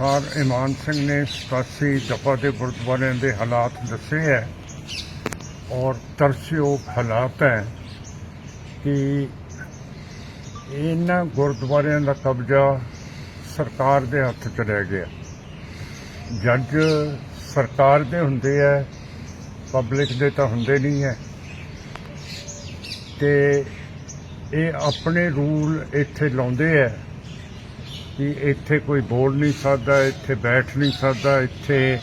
ਅਨੁਸਾਰ ਇਮਾਨ ਸਿੰਘ ਨੇ 87 ਦਫਾ ਦੇ ਗੁਰਦੁਆਰਿਆਂ ਦੇ ਹਾਲਾਤ ਦੱਸੇ ਹੈ ਔਰ ਤਰਸਯੋਗ ਹਾਲਾਤ ਹੈ ਕਿ ਇਹਨਾਂ ਗੁਰਦੁਆਰਿਆਂ ਦਾ ਕਬਜ਼ਾ ਸਰਕਾਰ ਦੇ ਹੱਥ 'ਚ ਰਹਿ ਗਿਆ। ਜੱਜ ਸਰਕਾਰ ਦੇ ਹੁੰਦੇ ਆ ਪਬਲਿਕ ਦੇ ਤਾਂ ਹੁੰਦੇ ਨਹੀਂ ਹੈ। ਤੇ ਇਹ ਆਪਣੇ ਰੂਲ ਇੱਥੇ ਲਾਉਂਦੇ ਆ ਕਿ ਇੱਥੇ ਕੋਈ ਬੋਲ ਨਹੀਂ ਸਕਦਾ, ਇੱਥੇ ਬੈਠ ਨਹੀਂ ਸਕਦਾ, ਇੱਥੇ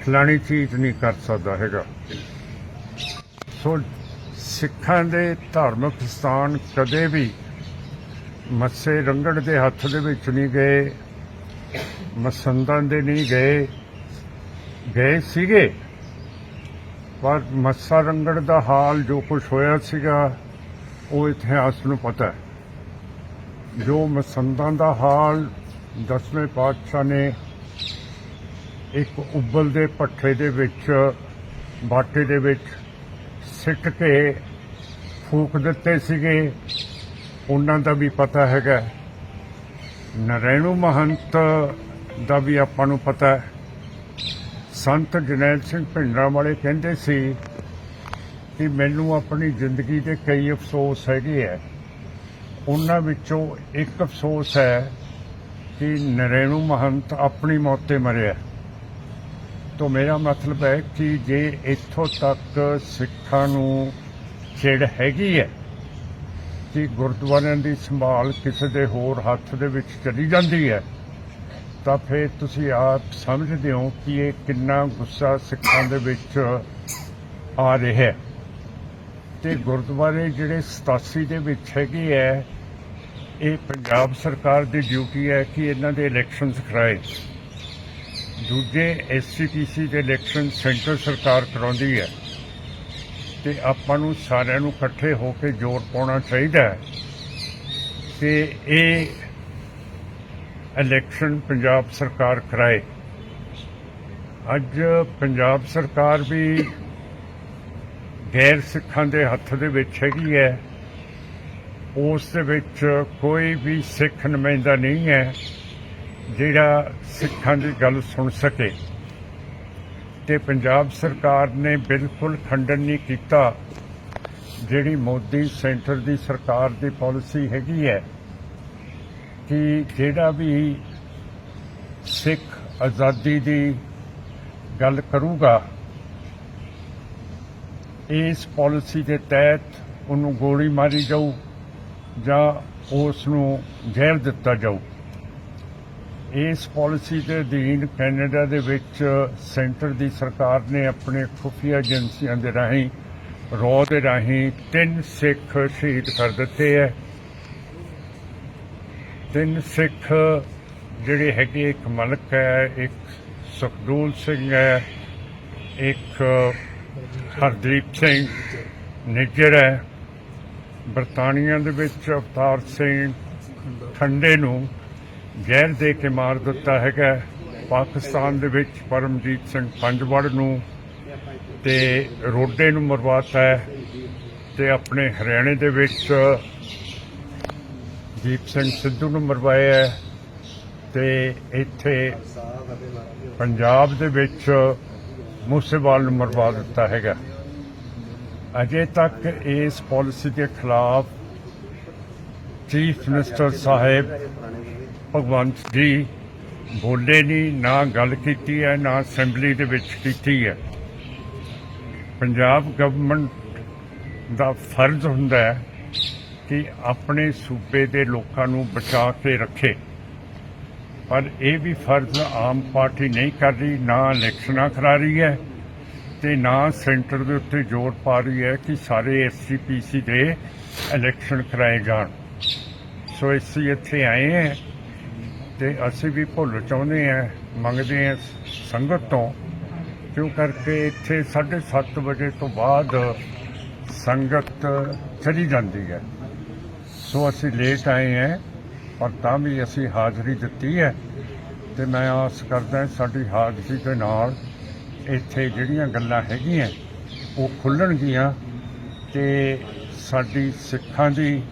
ਫਲਾਣੀ ਚੀਜ਼ ਨਹੀਂ ਕਰ ਸਕਦਾ ਹੈਗਾ। ਸੋ ਸਿੱਖਾਂ ਦੇ ਧਾਰਮਿਕ ਸਥਾਨ ਕਦੇ ਵੀ ਮੱਸੇ ਰੰਗੜ ਦੇ ਹੱਥ ਦੇ ਵਿੱਚ ਨਹੀਂ ਗਏ, ਮਸੰਦਾਂ ਦੇ ਨਹੀਂ ਗਏ ਗਏ ਸੀਗੇ। ਪਰ ਮੱਸਾ ਰੰਗੜ ਦਾ ਹਾਲ ਜੋ ਕੁਝ ਹੋਇਆ ਸੀਗਾ, ਉਹ ਇਤਿਹਾਸ ਨੂੰ ਪਤਾ ਹੈ। ਜੋ ਮਸੰਦਾਂ ਦਾ ਹਾਲ ਦਸਵੇਂ ਪਾਤਸ਼ਾਹ ਨੇ ਇੱਕ ਉਬਲਦੇ ਪੱਠੇ ਦੇ ਵਿੱਚ, ਬਾਟੇ ਦੇ ਵਿੱਚ ਸਿੱਟ ਕੇ ਫੂਕ ਦਿੱਤੇ ਸੀਗੇ। ਉਹਨਾਂ ਦਾ ਵੀ ਪਤਾ ਹੈਗਾ। ਨਰੈਣੂ ਮਹੰਤ ਦਾ ਵੀ ਆਪਾਂ ਨੂੰ ਪਤਾ ਹੈ। ਸੰਤ ਜਨੈਲ ਸਿੰਘ ਭਿੰਡਰਾਂ ਵਾਲੇ ਕਹਿੰਦੇ ਸੀ ਕਿ ਮੈਨੂੰ ਆਪਣੀ ਜ਼ਿੰਦਗੀ ਦੇ ਕਈ ਅਫਸੋਸ ਹੈਗੇ ਆ। ਉਹਨਾਂ ਵਿੱਚੋਂ ਇੱਕ ਅਫਸੋਸ ਹੈ ਕਿ ਨਰੇਣੂ ਮਹੰਤ ਆਪਣੀ ਮੌਤ ਤੇ ਮਰਿਆ। ਤੋਂ ਮੇਰਾ ਮਤਲਬ ਹੈ ਕਿ ਜੇ ਇੱਥੋਂ ਤੱਕ ਸਿੱਖਾਂ ਨੂੰ ਛੇੜ ਹੈਗੀ ਹੈ ਕਿ ਗੁਰਦੁਆਰਿਆਂ ਦੀ ਸੰਭਾਲ ਕਿਸੇ ਦੇ ਹੋਰ ਹੱਥ ਦੇ ਵਿੱਚ ਚਲੀ ਜਾਂਦੀ ਹੈ, ਤਾਂ ਫਿਰ ਤੁਸੀਂ ਆਪ ਸਮਝਦੇ ਹੋ ਕਿ ਇਹ ਕਿੰਨਾ ਗੁੱਸਾ ਸਿੱਖਾਂ ਦੇ ਵਿੱਚ ਆ ਰਿਹਾ ਹੈ। ਤੇ ਗੁਰਦੁਆਰੇ ਜਿਹੜੇ 87 ਦੇ ਵਿੱਚ ਹੈਗੇ ਹੈ ਇਹ ਪੰਜਾਬ ਸਰਕਾਰ ਦੀ ਡਿਊਟੀ ਹੈ ਕਿ ਇਹਨਾਂ ਦੇ ਇਲੈਕਸ਼ਨਸ ਕਰਾਏ। ਦੂਜੇ ਐਸਸੀਪੀਸੀ ਦੇ ਇਲੈਕਸ਼ਨ ਸੈਂਟਰ ਸਰਕਾਰ ਕਰਾਉਂਦੀ ਹੈ। ਤੇ ਆਪਾਂ ਨੂੰ ਸਾਰਿਆਂ ਨੂੰ ਇਕੱਠੇ ਹੋ ਕੇ ਜ਼ੋਰ ਪਾਉਣਾ ਚਾਹੀਦਾ ਹੈ। ਕਿ ਇਹ ਇਲੈਕਸ਼ਨ ਪੰਜਾਬ ਸਰਕਾਰ ਕਰਾਏ। ਅੱਜ ਪੰਜਾਬ ਸਰਕਾਰ ਵੀ ਗੈਰ ਸਿੱਖਾਂ ਦੇ ਹੱਥ ਦੇ ਵਿੱਚ ਹੈਗੀ ਹੈ। ਉਸ ਦੇ ਵਿੱਚ ਕੋਈ ਵੀ ਸਿੱਖ ਨੁਮਾਇੰਦਾ ਨਹੀਂ ਹੈ ਜਿਹੜਾ ਸਿੱਖਾਂ ਦੀ ਗੱਲ ਸੁਣ ਸਕੇ। ਤੇ ਪੰਜਾਬ ਸਰਕਾਰ ਨੇ ਬਿਲਕੁਲ ਖੰਡਨ ਨਹੀਂ ਕੀਤਾ ਜਿਹੜੀ ਮੋਦੀ ਸੈਂਟਰ ਦੀ ਸਰਕਾਰ ਦੀ ਪਾਲਿਸੀ ਹੈਗੀ ਹੈ ਕਿ ਜਿਹੜਾ ਵੀ ਸਿੱਖ ਆਜ਼ਾਦੀ ਦੀ ਗੱਲ ਕਰੂਗਾ, ਇਸ ਪਾਲਿਸੀ ਦੇ ਤਹਿਤ ਉਹਨੂੰ ਗੋਲੀ ਮਾਰੀ ਜਾਊ। ਜਾਂ ਉਸ ਨੂੰ ਜ਼ਹਿਰ ਦਿੱਤਾ ਜਾਊ। ਇਸ ਪਾਲਿਸੀ ਦੇ ਅਧੀਨ ਕੈਨੇਡਾ ਦੇ ਵਿੱਚ ਸੈਂਟਰ ਦੀ ਸਰਕਾਰ ਨੇ ਆਪਣੇ ਖੁਫੀਆ ਏਜੰਸੀਆਂ ਦੇ ਰਾਹੀਂ ਰੋ ਦੇ ਰਾਹੀਂ ਤਿੰਨ ਸਿੱਖ ਸ਼ਹੀਦ ਕਰ ਦਿੱਤੇ ਹੈ ਤਿੰਨ ਸਿੱਖ ਜਿਹੜੇ ਹੈਗੇ, ਇੱਕ ਮਲਕ ਹੈ ਇੱਕ ਸੁਖਦੂਲ ਸਿੰਘ ਹੈ ਇੱਕ ਹਰਦੀਪ ਸਿੰਘ, ਨਿੱਜਰ ਹੈ ਬਰਤਾਨੀਆ ਦੇ ਵਿੱਚ ਅਵਤਾਰ ਸਿੰਘ ਠੰਡੇ ਨੂੰ ਜ਼ਹਿਰ ਦੇ ਕੇ ਮਾਰ ਦਿੱਤਾ ਹੈਗਾ ਪਾਕਿਸਤਾਨ ਦੇ ਵਿੱਚ ਪਰਮਜੀਤ ਸਿੰਘ ਪੰਜਵੜ ਨੂੰ ਤੇ ਰੋਡੇ ਨੂੰ ਮਰਵਾਤਾ ਹੈ ਤੇ ਆਪਣੇ ਹਰਿਆਣੇ ਦੇ ਵਿੱਚ ਦੀਪ ਸਿੰਘ ਸਿੱਧੂ ਨੂੰ ਮਰਵਾਇਆ ਹੈ ਤੇ ਇੱਥੇ ਪੰਜਾਬ ਦੇ ਵਿੱਚ ਮੂਸੇਵਾਲ ਨੂੰ ਮਰਵਾ ਦਿੱਤਾ ਹੈਗਾ। ਅਜੇ ਤੱਕ ਇਸ ਪਾਲਿਸੀ ਦੇ ਖਿਲਾਫ ਚੀਫ ਮਿਨਿਸਟਰ ਸਾਹਿਬ ਭਗਵੰਤ ਜੀ ਬੋਲੇ ਨਹੀਂ ਨਾ ਗੱਲ ਕੀਤੀ ਹੈ, ਨਾ ਅਸੈਂਬਲੀ ਦੇ ਵਿੱਚ ਕੀਤੀ ਹੈ। ਪੰਜਾਬ ਗਵਰਨਮੈਂਟ ਦਾ ਫਰਜ਼ ਹੁੰਦਾ ਹੈ ਕਿ ਆਪਣੇ ਸੂਬੇ ਦੇ ਲੋਕਾਂ ਨੂੰ ਬਚਾ ਕੇ ਰੱਖੇ। ਪਰ ਇਹ ਵੀ ਫਰਜ਼ ਆਮ ਪਾਰਟੀ ਨਹੀਂ ਕਰ ਰਹੀ, ਨਾ ਇਲੈਕਸ਼ਨਾਂ ਕਰਾ ਰਹੀ ਹੈ। ਤੇ ਨਾ ਸੈਂਟਰ ਦੇ ਉੱਤੇ ਜ਼ੋਰ ਪਾ ਰਹੀ ਹੈ ਕਿ ਸਾਰੇ ਐਸਸੀਪੀਸੀ ਦੇ ਇਲੈਕਸ਼ਨ ਕਰਾਏ ਜਾਣ। ਸੋ ਅਸੀਂ ਇੱਥੇ ਆਏ ਹਾਂ ਤੇ ਅਸੀਂ ਵੀ ਭੁੱਲ ਚਾਹੁੰਦੇ ਹਾਂ, ਮੰਗਦੇ ਹਾਂ ਸੰਗਤ ਤੋਂ, ਕਿਉਂ ਕਰਕੇ ਇੱਥੇ 7:30 ਵਜੇ ਤੋਂ ਬਾਅਦ ਸੰਗਤ ਚਲੀ ਜਾਂਦੀ ਹੈ। ਸੋ ਅਸੀਂ ਲੇਟ ਆਏ ਹਾਂ ਪਰ ਤਾਂ ਵੀ ਅਸੀਂ ਹਾਜ਼ਰੀ ਦਿੱਤੀ ਹੈ ਤੇ ਮੈਂ ਆਸ ਕਰਦਾ ਸਾਡੀ ਹਾਜ਼ਰੀ ਦੇ ਨਾਲ ਇੱਥੇ ਜਿਹੜੀਆਂ ਗੱਲਾਂ ਹੈਗੀਆਂ, ਉਹ ਖੁੱਲਣਗੀਆਂ ਤੇ ਸਾਡੀ ਸਿੱਖਾਂ ਦੀ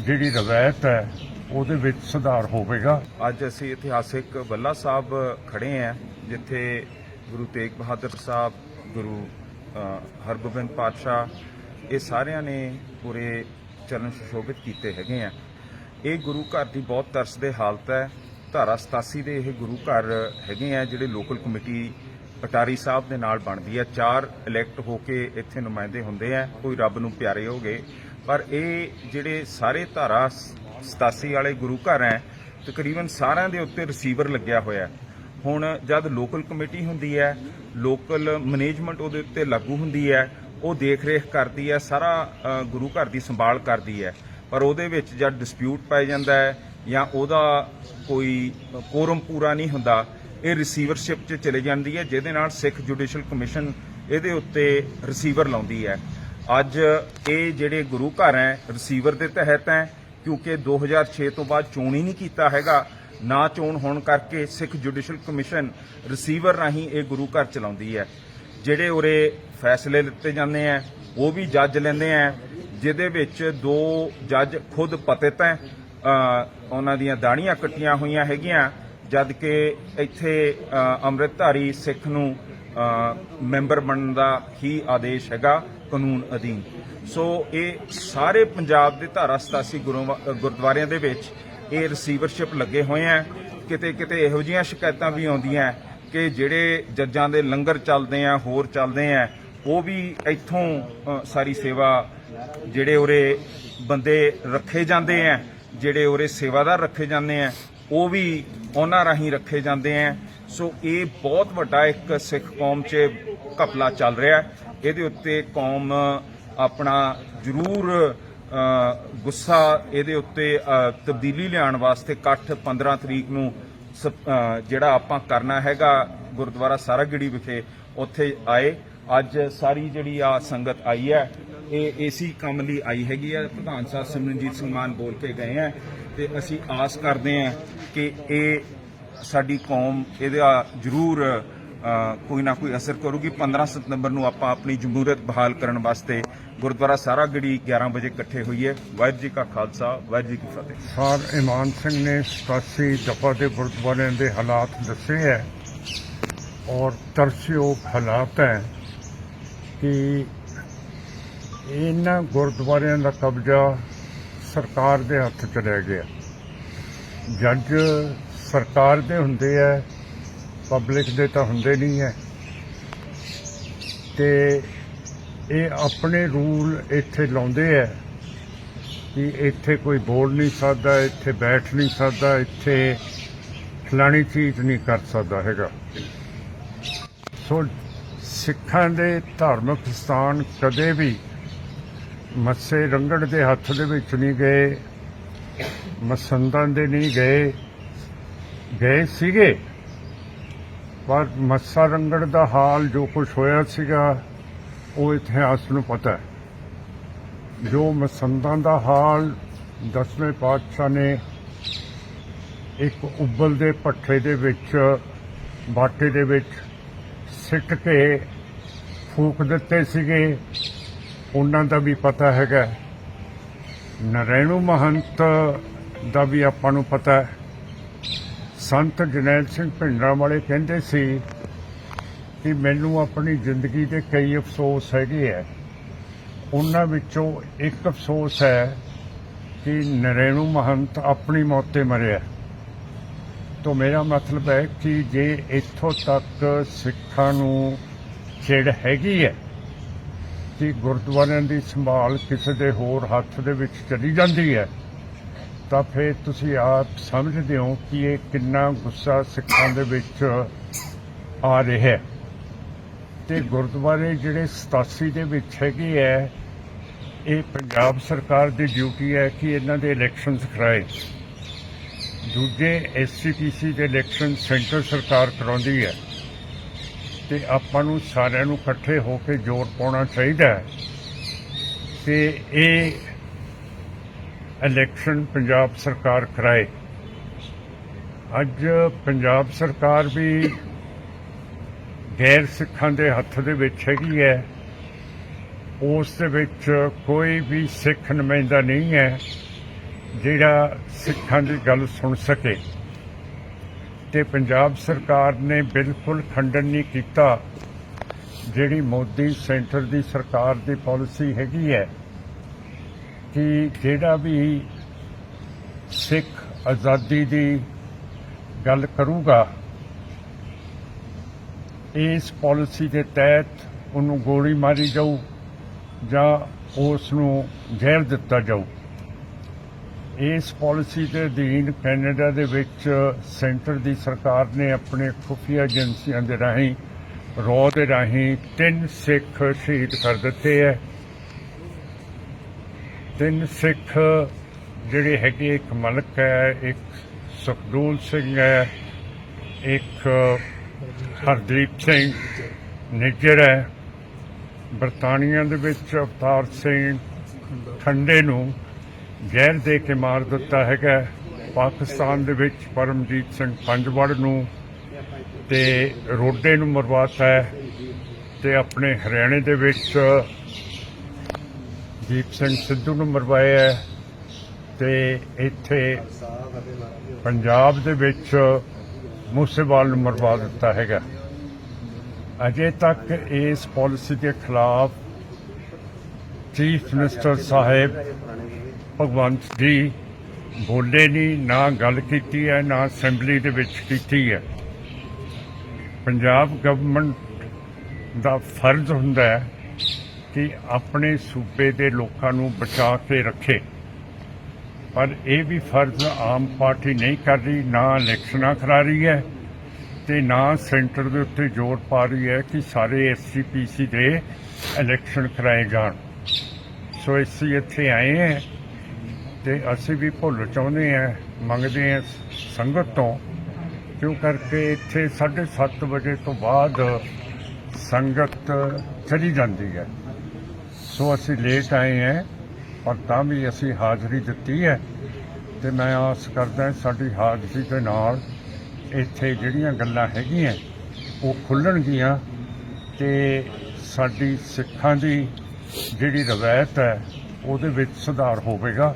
ਜਿਹੜੀ ਰਵਾਇਤ ਹੈ, ਉਹਦੇ ਵਿੱਚ ਸੁਧਾਰ ਹੋਵੇਗਾ। ਅੱਜ ਅਸੀਂ ਇਤਿਹਾਸਿਕ ਬੱਲਾ ਸਾਹਿਬ ਖੜੇ ਹਾਂ, ਜਿੱਥੇ ਗੁਰੂ ਤੇਗ ਬਹਾਦਰ ਸਾਹਿਬ, ਗੁਰੂ ਹਰਗੋਬਿੰਦ ਪਾਤਸ਼ਾਹ, ਇਹ ਸਾਰਿਆਂ ਨੇ ਪੂਰੇ ਚਰਨ ਸੁਸ਼ੋਭਿਤ ਕੀਤੇ ਹੈਗੇ ਆ। ਇਹ ਗੁਰੂ ਘਰ ਦੀ ਬਹੁਤ ਤਰਸਦੇ ਹਾਲਤ ਹੈ। ਧਾਰਾ 87 ਦੇ ਇਹ ਗੁਰੂ ਘਰ ਹੈਗੇ ਆ, ਜਿਹੜੇ ਲੋਕਲ ਕਮੇਟੀ ਅਟਾਰੀ ਸਾਹਿਬ ਦੇ ਨਾਲ ਬਣਦੀ ਹੈ। ਚਾਰ ਇਲੈਕਟ ਹੋ ਕੇ ਇੱਥੇ ਨੁਮਾਇੰਦੇ ਹੁੰਦੇ ਆ। ਕੋਈ ਰੱਬ ਨੂੰ ਪਿਆਰੇ ਹੋ ਗਏ ਪਰ ਇਹ ਜਿਹੜੇ ਸਾਰੇ ਧਾਰਾ 87 ਵਾਲੇ ਗੁਰੂ ਘਰ ਹੈ, ਤਕਰੀਬਨ ਸਾਰਿਆਂ ਦੇ ਉੱਤੇ ਰਿਸੀਵਰ ਲੱਗਿਆ ਹੋਇਆ ਹੁਣ ਜਦ ਲੋਕਲ ਕਮੇਟੀ ਹੁੰਦੀ ਹੈ ਲੋਕਲ ਮੈਨੇਜਮੈਂਟ ਉਹਦੇ ਉੱਤੇ ਲਾਗੂ ਹੁੰਦੀ ਹੈ, ਉਹ ਦੇਖ ਰੇਖ ਕਰਦੀ ਹੈ, ਸਾਰਾ ਗੁਰੂ ਘਰ ਦੀ ਸੰਭਾਲ ਕਰਦੀ ਹੈ। ਪਰ ਉਹਦੇ ਵਿੱਚ ਜਦ ਡਿਸਪਿਊਟ ਪੈ ਜਾਂਦਾ ਹੈ ਜਾਂ ਉਹਦਾ ਕੋਈ ਕੋਰਮ ਪੂਰਾ ਨਹੀਂ ਹੁੰਦਾ ਇਹ ਰਿਸੀਵਰਸ਼ਿਪ 'ਚ ਚਲੇ ਜਾਂਦੀ ਹੈ, ਜਿਹਦੇ ਨਾਲ ਸਿੱਖ ਜੁਡੀਸ਼ੀਅਲ ਕਮਿਸ਼ਨ ਇਹਦੇ ਉੱਤੇ ਰਿਸੀਵਰ ਲਾਉਂਦੀ ਹੈ। ਅੱਜ ਇਹ ਜਿਹੜੇ ਗੁਰੂ ਘਰ ਹੈ ਰਿਸੀਵਰ ਦੇ ਤਹਿਤ ਹੈ, ਕਿਉਂਕਿ 2006 ਤੋਂ ਬਾਅਦ ਚੋਣ ਹੀ ਨਹੀਂ ਕੀਤਾ ਹੈਗਾ। ਨਾ ਚੋਣ ਹੋਣ ਕਰਕੇ ਸਿੱਖ ਜੁਡੀਸ਼ੀਅਲ ਕਮਿਸ਼ਨ ਰਿਸੀਵਰ ਰਾਹੀਂ ਇਹ ਗੁਰੂ ਘਰ ਚਲਾਉਂਦੀ ਹੈ। ਜਿਹੜੇ ਉਰੇ ਫੈਸਲੇ ਲਿੱਤੇ ਜਾਂਦੇ ਆ ਉਹ ਵੀ ਜੱਜ ਲੈਂਦੇ ਆ ਜਿਹਦੇ ਵਿੱਚ ਦੋ ਜੱਜ ਖੁਦ ਪਤਿਤ ਹੈ। ਉਹਨਾਂ ਦੀਆਂ ਦਾੜੀਆਂ ਕੱਟੀਆਂ ਹੋਈਆਂ ਹੈਗੀਆਂ। ਜਦ ਕਿ ਇੱਥੇ ਅੰਮ੍ਰਿਤਧਾਰੀ ਸਿੱਖ ਨੂੰ ਮੈਂਬਰ ਬਣਨ ਦਾ ਹੀ ਆਦੇਸ਼ ਹੈਗਾ ਕਾਨੂੰਨ ਅਧੀਨ। ਸੋ ਇਹ ਸਾਰੇ ਪੰਜਾਬ ਦੇ ਧਾਰਾ 87 ਗੁਰੂ- ਗੁਰਦੁਆਰਿਆਂ ਦੇ ਵਿੱਚ ਇਹ ਰਿਸੀਵਰਸ਼ਿਪ ਲੱਗੇ ਹੋਏ ਆ। ਕਿਤੇ ਕਿਤੇ ਇਹੋ ਜਿਹੀਆਂ ਸ਼ਿਕਾਇਤਾਂ ਵੀ ਆਉਂਦੀਆਂ ਕਿ ਜਿਹੜੇ ਜੱਜਾਂ ਦੇ ਲੰਗਰ ਚੱਲਦੇ ਆ, ਹੋਰ ਚੱਲਦੇ ਆ, ਉਹ ਵੀ ਇੱਥੋਂ ਸਾਰੀ ਸੇਵਾ ਜਿਹੜੇ ਉਰੇ ਬੰਦੇ ਰੱਖੇ ਜਾਂਦੇ ਆ, ਜਿਹੜੇ ਉਰੇ ਸੇਵਾਦਾਰ ਰੱਖੇ ਜਾਂਦੇ ਆ ਉਹ ਵੀ ਉਹਨਾਂ ਰਾਹੀਂ ਰੱਖੇ ਜਾਂਦੇ ਆ ਸੋ ਇਹ ਬਹੁਤ ਵੱਡਾ ਇੱਕ ਸਿੱਖ ਕੌਮ 'ਚ ਘਪਲਾ ਚੱਲ ਰਿਹਾ ਇਹਦੇ ਉੱਤੇ ਕੌਮ ਆਪਣਾ ਜ਼ਰੂਰ ਗੁੱਸਾ ਇਹਦੇ ਉੱਤੇ ਤਬਦੀਲੀ ਲਿਆਉਣ ਵਾਸਤੇ ਇਕੱਠ 15 ਤਰੀਕ ਨੂੰ ਸਪ- ਜਿਹੜਾ ਆਪਾਂ ਕਰਨਾ ਹੈਗਾ ਗੁਰਦੁਆਰਾ ਸਾਰਾਗੜੀ ਵਿਖੇ, ਉੱਥੇ ਆਏ। ਅੱਜ ਸਾਰੀ ਜਿਹੜੀ ਆ ਸੰਗਤ ਆਈ ਹੈ ਇਹ, ਏਸੀ ਕੰਮ ਲਈ ਆਈ ਹੈਗੀ ਹੈ ਪ੍ਰਧਾਨ ਸਾਹਿਬ ਸਿਮਰਨਜੀਤ ਸਿੰਘ ਮਾਨ ਬੋਲ ਕੇ ਗਏ ਹੈ ਤੇ ਅਸੀਂ ਆਸ ਕਰਦੇ ਹਾਂ ਕਿ ਇਹ ਸਾਡੀ ਕੌਮ ਇਹਦਾ ਜ਼ਰੂਰ ਕੋਈ ਨਾ ਕੋਈ ਅਸਰ ਕਰੂਗੀ। 15 ਸਤੰਬਰ ਨੂੰ ਆਪਾਂ ਆਪਣੀ ਜਮਹੂਰੀਅਤ ਬਹਾਲ ਕਰਨ ਵਾਸਤੇ ਗੁਰਦੁਆਰਾ ਸਾਰਾ ਸਾਰਾਗੜੀ 11 ਵਜੇ ਇਕੱਠੇ ਹੋਈਏ ਵਾਹਿਗੁਰੂ ਜੀ ਕਾ ਖਾਲਸਾ, ਵਾਹਿਗੁਰੂ ਜੀ ਕੀ ਫਤਿਹ। ਸਰ ਇਮਾਨ ਸਿੰਘ ਨੇ 87 ਦਫਾ ਦੇ ਗੁਰਦੁਆਰਿਆਂ ਦੇ ਹਾਲਾਤ ਦੱਸੇ ਹੈ ਔਰ ਤਰਸਯੋਗ ਹਾਲਾਤ ਹੈ ਕਿ ਇਹਨਾਂ ਗੁਰਦੁਆਰਿਆਂ ਦਾ ਕਬਜ਼ਾ ਸਰਕਾਰ ਦੇ ਹੱਥ ਚ ਰਹਿ ਗਿਆ। ਜੱਜ ਸਰਕਾਰ ਦੇ ਹੁੰਦੇ ਹੈ ਪਬਲਿਕ ਦੇ ਤਾਂ ਹੁੰਦੇ ਨਹੀਂ ਹੈ ਤੇ ਇਹ ਆਪਣੇ ਰੂਲ ਇੱਥੇ ਲਾਉਂਦੇ ਹੈ ਕਿ ਇੱਥੇ ਕੋਈ ਬੋਲ ਨਹੀਂ ਸਕਦਾ, ਇੱਥੇ ਬੈਠ ਨਹੀਂ ਸਕਦਾ, ਇੱਥੇ ਫਲਾਣੀ ਚੀਜ਼ ਨਹੀਂ ਕਰ ਸਕਦਾ ਹੈਗਾ। ਸੋ ਸਿੱਖਾਂ ਦੇ ਧਾਰਮਿਕ ਸਥਾਨ ਕਦੇ ਵੀ ਮੱਸੇ ਰੰਗੜ ਦੇ ਹੱਥ ਦੇ ਵਿੱਚ ਨਹੀਂ ਗਏ, ਮਸੰਦਾਂ ਦੇ ਨਹੀਂ ਗਏ ਗਏ ਸੀਗੇ। ਪਰ ਮੱਸਾ ਰੰਗੜ ਦਾ ਹਾਲ ਜੋ ਕੁਝ ਹੋਇਆ ਸੀਗਾ, ਉਹ ਇਤਿਹਾਸ ਨੂੰ ਪਤਾ ਹੈ। ਜੋ ਮਸੰਦਾਂ ਦਾ ਹਾਲ ਦਸਵੇਂ ਪਾਤਸ਼ਾਹ ਨੇ ਇੱਕ ਉਬਲ ਦੇ ਭੱਠੇ ਦੇ ਵਿੱਚ, ਬਾਟੇ ਦੇ ਵਿੱਚ ਸਿੱਟ ਕੇ ਫੂਕ ਦਿੱਤੇ ਸੀਗੇ ਉਹਨਾਂ ਦਾ ਵੀ ਪਤਾ ਹੈਗਾ। ਨਰੈਣੂ ਮਹੰਤ ਦਾ ਵੀ ਆਪਾਂ ਨੂੰ ਪਤਾ ਹੈ। ਸੰਤ ਜਨੈਲ ਸਿੰਘ ਭਿੰਡਰਾਂ ਵਾਲੇ ਕਹਿੰਦੇ ਸੀ ਕਿ ਮੈਨੂੰ ਆਪਣੀ ਜ਼ਿੰਦਗੀ ਦੇ ਕਈ ਅਫਸੋਸ ਹੈਗੇ ਆ। ਉਹਨਾਂ ਵਿੱਚੋਂ ਇੱਕ ਅਫਸੋਸ ਹੈ ਕਿ ਨਰੇਣੂ ਮਹੰਤ ਆਪਣੀ ਮੌਤ ਤੇ ਮਰਿਆ। ਤੋਂ ਮੇਰਾ ਮਤਲਬ ਹੈ ਕਿ ਜੇ ਇੱਥੋਂ ਤੱਕ ਸਿੱਖਾਂ ਨੂੰ ਛੇੜ ਹੈਗੀ ਹੈ ਕਿ ਗੁਰਦੁਆਰਿਆਂ ਦੀ ਸੰਭਾਲ ਕਿਸੇ ਦੇ ਹੋਰ ਹੱਥ ਦੇ ਵਿੱਚ ਚਲੀ ਜਾਂਦੀ ਹੈ, ਤਾਂ ਫਿਰ ਤੁਸੀਂ ਆਪ ਸਮਝਦੇ ਹੋ ਕਿ ਇਹ ਕਿੰਨਾ ਗੁੱਸਾ ਸਿੱਖਾਂ ਦੇ ਵਿੱਚ ਆ ਰਿਹਾ ਹੈ। ਤੇ ਗੁਰਦੁਆਰੇ ਜਿਹੜੇ 87 ਦੇ ਵਿੱਚ ਹੈਗੇ ਹੈ, ਇਹ ਪੰਜਾਬ ਸਰਕਾਰ ਦੀ ਡਿਊਟੀ ਹੈ ਕਿ ਇਹਨਾਂ ਦੇ ਇਲੈਕਸ਼ਨਸ ਕਰਾਏ। ਦੂਜੇ ਐਸਸੀਪੀਸੀ ਦੇ ਇਲੈਕਸ਼ਨ ਸੈਂਟਰ ਸਰਕਾਰ ਕਰਾਉਂਦੀ ਹੈ। ਤੇ ਆਪਾਂ ਨੂੰ ਸਾਰਿਆਂ ਨੂੰ ਇਕੱਠੇ ਹੋ ਕੇ ਜ਼ੋਰ ਪਾਉਣਾ ਚਾਹੀਦਾ ਹੈ। ਕਿ ਇਹ ਇਲੈਕਸ਼ਨ ਪੰਜਾਬ ਸਰਕਾਰ ਕਰਾਏ। ਅੱਜ ਪੰਜਾਬ ਸਰਕਾਰ ਵੀ ਗੈਰ ਸਿੱਖਾਂ ਦੇ ਹੱਥ ਦੇ ਵਿੱਚ ਹੈਗੀ ਹੈ। ਉਸ ਦੇ ਵਿੱਚ ਕੋਈ ਵੀ ਸਿੱਖ ਨੁਮਾਇੰਦਾ ਨਹੀਂ ਹੈ, ਜਿਹੜਾ ਸਿੱਖਾਂ ਦੀ ਗੱਲ ਸੁਣ ਸਕੇ। ਤੇ ਪੰਜਾਬ ਸਰਕਾਰ ਨੇ ਬਿਲਕੁਲ ਖੰਡਨ ਨਹੀਂ ਕੀਤਾ। ਜਿਹੜੀ ਮੋਦੀ ਸੈਂਟਰ ਦੀ ਸਰਕਾਰ ਦੀ ਪਾਲਿਸੀ ਹੈਗੀ ਹੈ ਕਿ ਜਿਹੜਾ ਵੀ ਸਿੱਖ ਆਜ਼ਾਦੀ ਦੀ ਗੱਲ ਕਰੂਗਾ, ਇਸ ਪਾਲਿਸੀ ਦੇ ਤਹਿਤ ਉਹਨੂੰ ਗੋਲੀ ਮਾਰੀ ਜਾਊ ਜਾਂ ਉਸ ਨੂੰ ਜ਼ਹਿਰ ਦਿੱਤਾ ਜਾਊ। ਇਸ ਪਾਲਿਸੀ ਦੇ ਅਧੀਨ ਕੈਨੇਡਾ ਦੇ ਵਿੱਚ ਸੈਂਟਰ ਦੀ ਸਰਕਾਰ ਨੇ ਆਪਣੇ ਖੁਫੀਆ ਏਜੰਸੀਆਂ ਦੇ ਰਾਹੀਂ ਰੋ ਦੇ ਰਾਹੀਂ ਤਿੰਨ ਸਿੱਖ ਸ਼ਹੀਦ ਕਰ ਦਿੱਤੇ ਹੈ। ਤਿੰਨ ਸਿੱਖ ਜਿਹੜੇ ਹੈਗੇ, ਇੱਕ ਮਲਕ ਹੈ, ਇੱਕ ਸੁਖਦੂਲ ਸਿੰਘ ਹੈ, ਇੱਕ ਹਰਦੀਪ ਸਿੰਘ ਨਿੱਜਰ ਹੈ। ਬਰਤਾਨੀਆ ਦੇ ਵਿੱਚ ਅਵਤਾਰ ਸਿੰਘ ਠੰਡੇ ਨੂੰ ਜ਼ਹਿਰ ਦੇ ਕੇ ਮਾਰ ਦਿੱਤਾ ਹੈਗਾ। ਪਾਕਿਸਤਾਨ ਦੇ ਵਿੱਚ ਪਰਮਜੀਤ ਸਿੰਘ ਪੰਜਵੜ ਨੂੰ ਤੇ ਰੋਡੇ ਨੂੰ ਮਰਵਾਤਾ ਹੈ ਤੇ ਆਪਣੇ ਹਰਿਆਣੇ ਦੇ ਵਿੱਚ ਦੀਪ ਸਿੰਘ ਸਿੱਧੂ ਨੂੰ ਮਰਵਾਇਆ ਹੈ ਤੇ ਇੱਥੇ ਪੰਜਾਬ ਦੇ ਵਿੱਚ ਮੂਸੇਵਾਲ ਨੂੰ ਮਰਵਾ ਦਿੱਤਾ ਹੈਗਾ। ਅਜੇ ਤੱਕ ਇਸ ਪਾਲਿਸੀ ਦੇ ਖਿਲਾਫ ਚੀਫ ਮਿਨਿਸਟਰ ਸਾਹਿਬ ਭਗਵੰਤ ਜੀ ਬੋਲੇ ਨਹੀਂ ਨਾ ਗੱਲ ਕੀਤੀ ਹੈ, ਨਾ ਅਸੈਂਬਲੀ ਦੇ ਵਿੱਚ ਕੀਤੀ ਹੈ। ਪੰਜਾਬ ਗਵਰਨਮੈਂਟ ਦਾ ਫਰਜ਼ ਹੁੰਦਾ ਹੈ ਕਿ ਆਪਣੇ ਸੂਬੇ ਦੇ ਲੋਕਾਂ ਨੂੰ ਬਚਾ ਕੇ ਰੱਖੇ। ਪਰ ਇਹ ਵੀ ਫਰਜ਼ ਆਮ ਪਾਰਟੀ ਨਹੀਂ ਕਰ ਰਹੀ, ਨਾ ਇਲੈਕਸ਼ਨਾਂ ਕਰਾ ਰਹੀ ਹੈ ਤੇ ਨਾ ਸੈਂਟਰ ਦੇ ਉੱਤੇ ਜ਼ੋਰ ਪਾ ਰਹੀ ਹੈ ਕਿ ਸਾਰੇ ਐਸਜੀਪੀਸੀ ਦੇ ਇਲੈਕਸ਼ਨ ਕਰਾਏ ਜਾਣ। ਸੋ ਅਸੀਂ ਇੱਥੇ ਆਏ ਹਾਂ ਤੇ ਅਸੀਂ ਵੀ ਭੁੱਲ ਚਾਹੁੰਦੇ ਹਾਂ, ਮੰਗਦੇ ਹਾਂ ਸੰਗਤ ਤੋਂ, ਕਿਉਂ ਕਰਕੇ ਇੱਥੇ 7:30 ਵਜੇ ਤੋਂ ਬਾਅਦ ਸੰਗਤ ਚਲੀ ਜਾਂਦੀ ਹੈ। ਸੋ ਅਸੀਂ ਲੇਟ ਆਏ ਹਾਂ, ਪਰ ਤਾਂ ਵੀ ਅਸੀਂ ਹਾਜ਼ਰੀ ਦਿੱਤੀ ਹੈ ਤੇ ਮੈਂ ਆਸ ਕਰਦਾ ਸਾਡੀ ਹਾਜ਼ਰੀ ਦੇ ਨਾਲ ਇੱਥੇ ਜਿਹੜੀਆਂ ਗੱਲਾਂ ਹੈਗੀਆਂ, ਉਹ ਖੁੱਲਣਗੀਆਂ ਤੇ ਸਾਡੀ ਸਿੱਖਾਂ ਦੀ ਜਿਹੜੀ ਰਵਾਇਤ ਹੈ, ਉਹਦੇ ਵਿੱਚ ਸੁਧਾਰ ਹੋਵੇਗਾ।